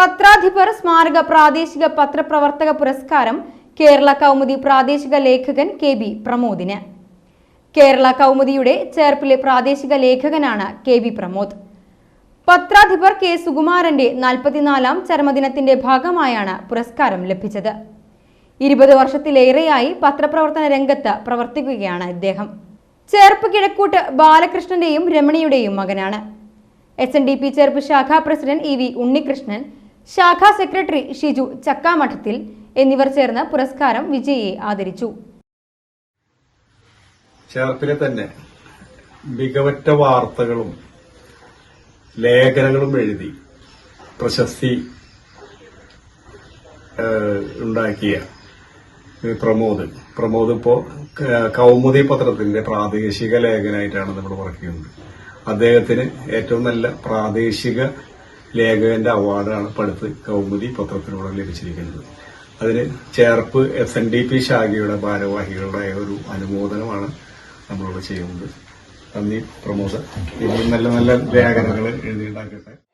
പത്രാധിപർ സ്മാരക പ്രാദേശിക പത്രപ്രവർത്തക പുരസ്കാരം കേരള കൗമുദി പ്രാദേശിക ലേഖകൻ കെ ബി പ്രമോദിന്. കേരള കൗമുദിയുടെ ചേർപ്പിലെ പ്രാദേശിക ലേഖകനാണ് കെ ബി പ്രമോദ്. പത്രാധിപർ കെ സുകുമാരന്റെ നാൽപ്പത്തിനാലാം ചരമദിനത്തിന്റെ ഭാഗമായാണ് പുരസ്കാരം ലഭിച്ചത്. ഇരുപത് വർഷത്തിലേറെയായി പത്രപ്രവർത്തന രംഗത്ത് പ്രവർത്തിക്കുകയാണ് ഇദ്ദേഹം. ചേർപ്പ് കിഴക്കൂട്ട് ബാലകൃഷ്ണന്റെയും രമണിയുടെയും മകനാണ്. S N D P Cherpu ശാഖാ പ്രസിഡന്റ് ഇ വി ഉണ്ണികൃഷ്ണൻ ശാഖാ സെക്രട്ടറി ഷിജു ചക്കാമഠത്തിൽ എന്നിവർ ചേർന്ന് പുരസ്കാരം വിജയിയെ ആദരിച്ചു. ചേർപ്പിലെ തന്നെ മികവറ്റ വാർത്തകളും ലേഖനങ്ങളും എഴുതി പ്രശസ്തി ഉണ്ടാക്കിയ പ്രമോദ്. പ്രമോദ് ഇപ്പോ കൗമുദി പത്രത്തിന്റെ പ്രാദേശിക ലേഖനായിട്ടാണ് നമ്മൾ വർക്ക് ചെയ്യുന്നത് അദ്ദേഹത്തിന് ഏറ്റവും നല്ല പ്രാദേശിക ലേഖകന്റെ അവാർഡാണ് ഇപ്പൊ അടുത്ത് കൗമുദി പത്രത്തിലൂടെ ലഭിച്ചിരിക്കുന്നത്. അതിന് Cherpu S N D P ശാഖയുടെ ഭാരവാഹികളുടെ ഒരു അനുമോദനമാണ് നമ്മളിവിടെ ചെയ്യുന്നത്. നന്ദി പ്രമോദ്. ഇനിയും നല്ല നല്ല ലേഖനങ്ങൾ എഴുതിയുണ്ടാക്കട്ടെ